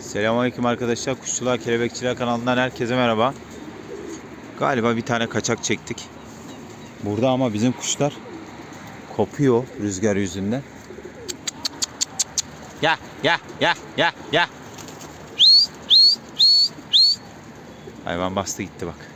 Selamünaleyküm arkadaşlar. Kuşçuluğa Kelebekçiler kanalından herkese merhaba. Galiba bir tane kaçak çektik. Burada ama bizim kuşlar kopuyor rüzgar yüzünden. Ya ya ya ya ya. Hayvan bastı gitti bak.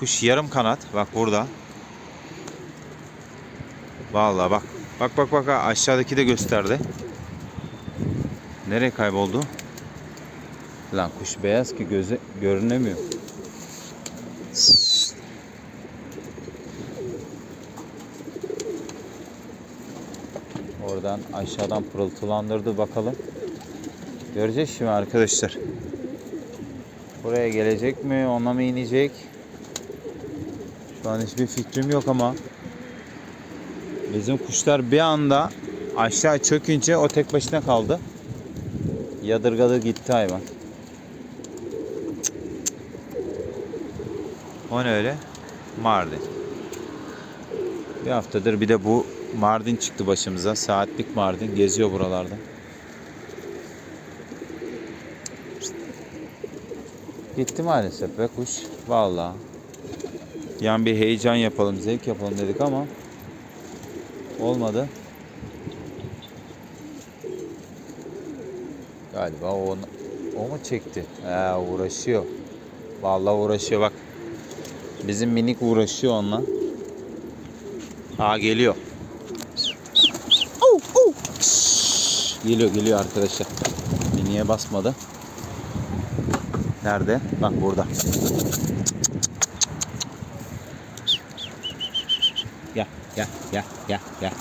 Kuş yarım kanat. Bak burada. Vallahi bak. Bak bak bak aşağıdaki de gösterdi. Nereye kayboldu? Lan kuş beyaz ki göze görünemiyor. Oradan aşağıdan pırıltılandırdı bakalım. Göreceğiz şimdi arkadaşlar. Buraya gelecek mi? Ona mı inecek? Şu an hiçbir fikrim yok ama bizim kuşlar bir anda aşağı çökünce o tek başına kaldı. Yadırgadı gitti hayvan. O ne öyle? Mardin. Bir haftadır bir de bu Mardin çıktı başımıza. Saatlik Mardin geziyor buralarda. Gitti maalesef be kuş. Vallahi. Yani bir heyecan yapalım, zevk yapalım dedik ama olmadı. Galiba o, o mu çekti? He uğraşıyor. Vallahi uğraşıyor bak. Bizim minik uğraşıyor onunla. Ha geliyor. Geliyor geliyor arkadaşlar. Miniye basmadı. Nerede? Bak burada. Gel gel gel gel gel.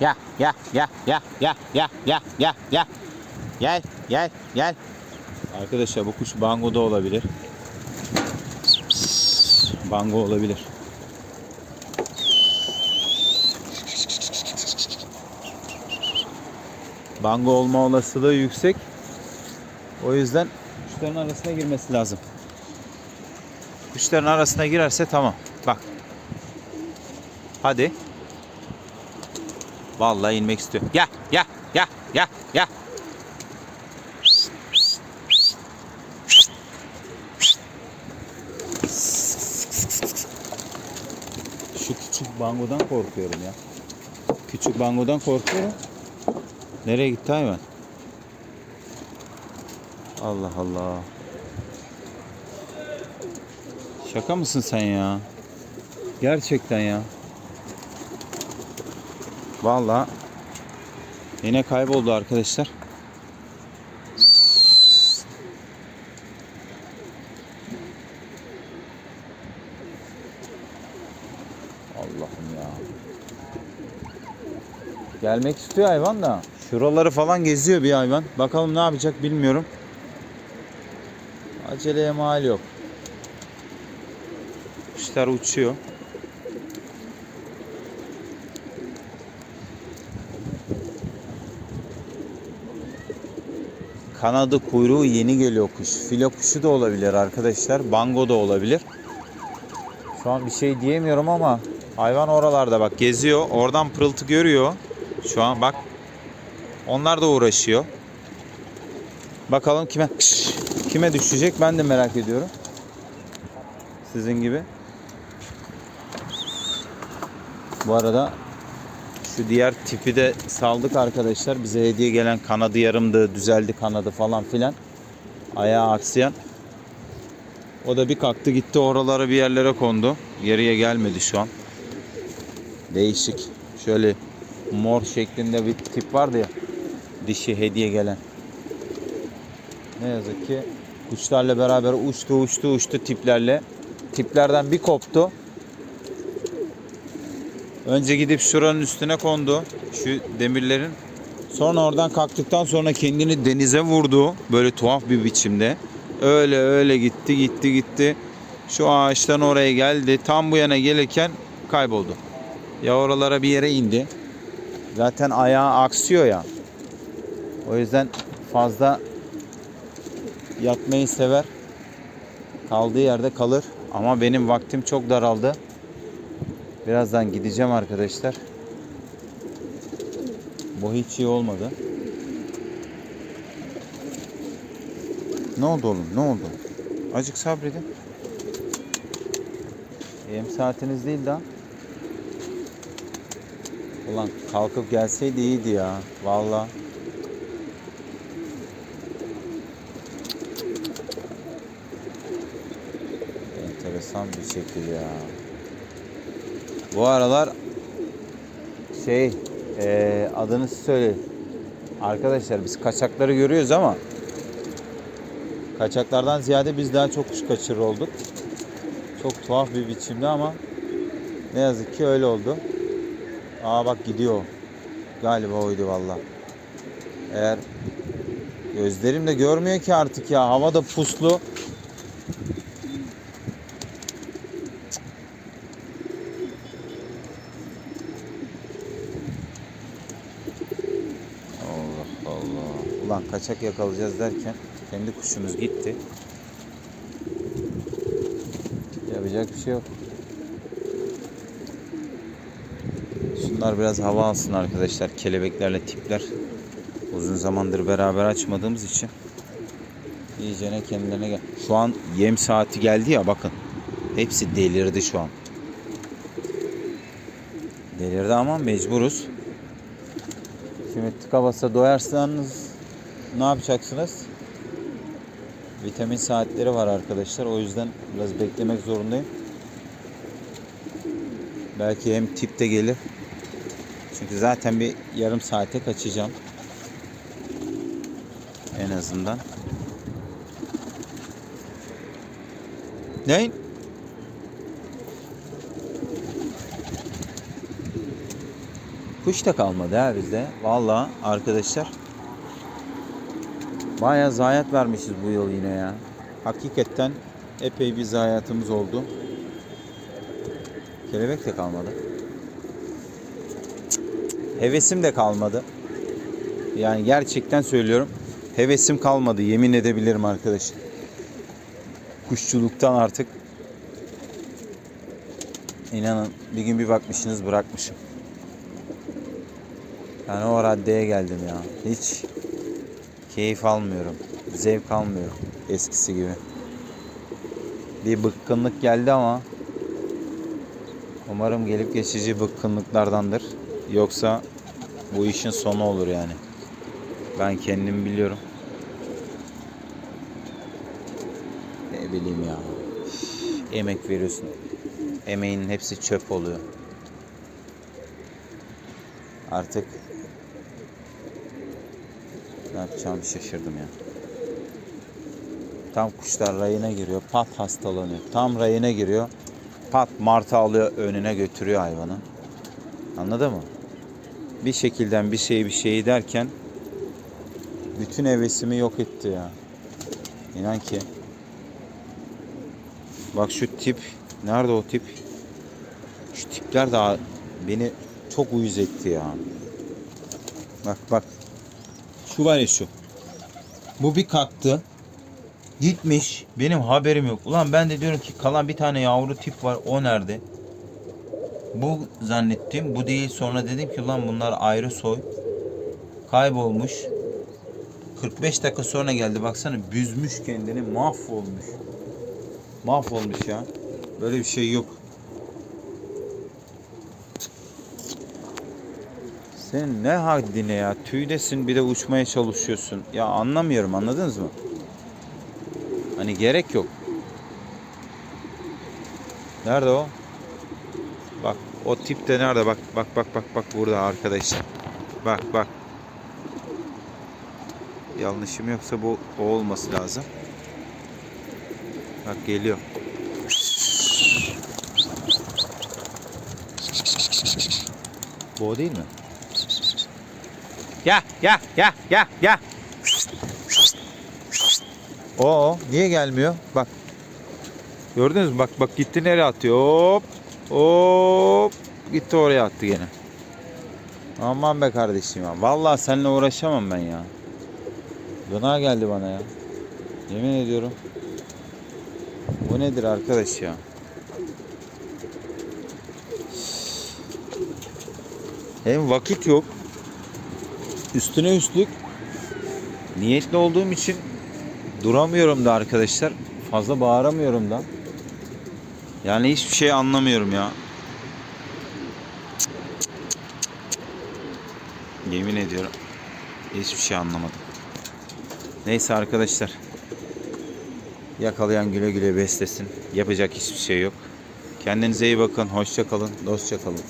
Ya ya ya ya ya ya ya ya ya. Gel gel gel. Arkadaşlar bu kuş bango da olabilir. Bango olabilir. Bango olma olasılığı yüksek. O yüzden kuşların arasına girmesi lazım. Kuşların arasına girerse tamam. Bak. Hadi. Vallahi inmek istiyor. Ya ya ya ya ya. Şu küçük bangodan korkuyorum ya. Küçük bangodan korkuyorum. Nereye gitti hayvan? Allah Allah. Şaka mısın sen ya? Gerçekten ya. Vallahi yine kayboldu arkadaşlar. Allah'ım ya. Gelmek istiyor hayvan da. Şuraları falan geziyor bir hayvan. Bakalım ne yapacak bilmiyorum. Aceleye mal yok. Kuşlar uçuyor. Kanadı kuyruğu yeni geliyor kuş. Filo kuşu da olabilir arkadaşlar. Bango da olabilir. Şu an bir şey diyemiyorum ama hayvan oralarda bak geziyor. Oradan pırıltı görüyor. Şu an bak. Onlar da uğraşıyor. Bakalım kime Şşş! kime düşecek ben de merak ediyorum. Sizin gibi. Bu arada şu diğer tipi de saldık arkadaşlar. Bize hediye gelen kanadı yarımdı, düzeldi kanadı falan filan. Ayağı aksayan. O da bir kalktı gitti oralara bir yerlere kondu. Geriye gelmedi şu an. Değişik. Şöyle mor şeklinde bir tip vardı ya. Dişi hediye gelen. Ne yazık ki kuşlarla beraber uçtu uçtu uçtu tiplerle. Tiplerden bir koptu. Önce gidip şuranın üstüne kondu. Şu demirlerin. Sonra oradan kalktıktan sonra kendini denize vurdu. Böyle tuhaf bir biçimde. Öyle öyle gitti gitti gitti. Şu ağaçtan oraya geldi. Tam bu yana gelirken kayboldu. Ya oralara bir yere indi. Zaten ayağı aksıyor ya. O yüzden fazla yatmayı sever. Kaldığı yerde kalır. Ama benim vaktim çok daraldı. Birazdan gideceğim arkadaşlar. Bu hiç iyi olmadı. Ne oldu oğlum? Ne oldu? Acık sabredin. Yem saatiniz değil daha. Ulan kalkıp gelseydi iyiydi ya. Vallahi. Enteresan bir şekil ya. Bu aralar şey eee adını söyleyin. Arkadaşlar biz kaçakları görüyoruz ama kaçaklardan ziyade biz daha çok kuş kaçırır olduk. Çok tuhaf bir biçimde ama ne yazık ki öyle oldu. Aa bak gidiyor. Galiba oydu valla. Eğer gözlerim de görmüyor ki artık ya. Hava da puslu. Allah Allah. Ulan kaçak yakalayacağız derken kendi kuşumuz gitti. Yapacak bir şey yok. Şunlar biraz hava alsın arkadaşlar. Kelebeklerle tipler. Uzun zamandır beraber açmadığımız için. İyicene kendilerine gel. Şu an yem saati geldi ya bakın. Hepsi delirdi şu an. Delirdi ama mecburuz. Şimdi tıka basa doyarsanız ne yapacaksınız? Vitamin saatleri var arkadaşlar. O yüzden biraz beklemek zorundayım. Belki hem tip de gelir. Çünkü zaten bir yarım saate kaçacağım. En azından. Ne? Kuş da kalmadı ha bizde. Vallahi arkadaşlar. Bayağı zayiat vermişiz bu yıl yine ya. Hakikaten epey bir zayiatımız oldu. Kelebek de kalmadı. Hevesim de kalmadı. Yani gerçekten söylüyorum. Hevesim kalmadı. Yemin edebilirim arkadaşlar. Kuşçuluktan artık inanın bir gün bir bakmışsınız bırakmışım. Yani o raddeye geldim ya. Hiç keyif almıyorum. Zevk almıyorum eskisi gibi. Bir bıkkınlık geldi ama umarım gelip geçici bıkkınlıklardandır. Yoksa bu işin sonu olur yani. Ben kendim biliyorum. Ne bileyim ya. Emek veriyorsun. Emeğin hepsi çöp oluyor. Artık ne yapacağımı şaşırdım ya. Tam kuşlar rayına giriyor. Pat hastalanıyor. Tam rayına giriyor. Pat martı alıyor önüne götürüyor hayvanı. Anladın mı? Bir şekilden bir şey bir şey derken bütün hevesimi yok etti ya. İnan ki. Bak şu tip. Nerede o tip? Şu tipler daha beni çok uyuz etti ya. Bak bak. Şu var ya şu. Bu bir kalktı. Gitmiş. Benim haberim yok. Ulan ben de diyorum ki kalan bir tane yavru tip var. O nerede? Bu zannettim. Bu değil. Sonra dedim ki ulan bunlar ayrı soy. Kaybolmuş. 45 dakika sonra geldi. Baksana büzmüş kendini. Mahvolmuş. Mahvolmuş ya. Böyle bir şey yok. Sen ne haddine ya? Tüydesin bir de uçmaya çalışıyorsun. Ya anlamıyorum anladınız mı? Hani gerek yok. Nerede o? Bak o tip de nerede? Bak bak bak bak bak burada arkadaşlar. Bak bak. Yanlışım yoksa bu o olması lazım. Bak geliyor. Bu o değil mi? Ya ya ya ya ya. O o. Niye gelmiyor? Bak. Gördünüz mü? Bak bak gitti nereye atıyor. Hop. Hop. Gitti oraya attı gene. Aman be kardeşim ya. Vallahi seninle uğraşamam ben ya. Gına geldi bana ya. Yemin ediyorum. Bu nedir arkadaş ya? Hem vakit yok. Üstüne üstlük niyetli olduğum için duramıyorum da arkadaşlar. Fazla bağıramıyorum da. Yani hiçbir şey anlamıyorum ya. Yemin ediyorum. Hiçbir şey anlamadım. Neyse arkadaşlar. Yakalayan güle güle beslesin. Yapacak hiçbir şey yok. Kendinize iyi bakın. Hoşça kalın. Dostça kalın.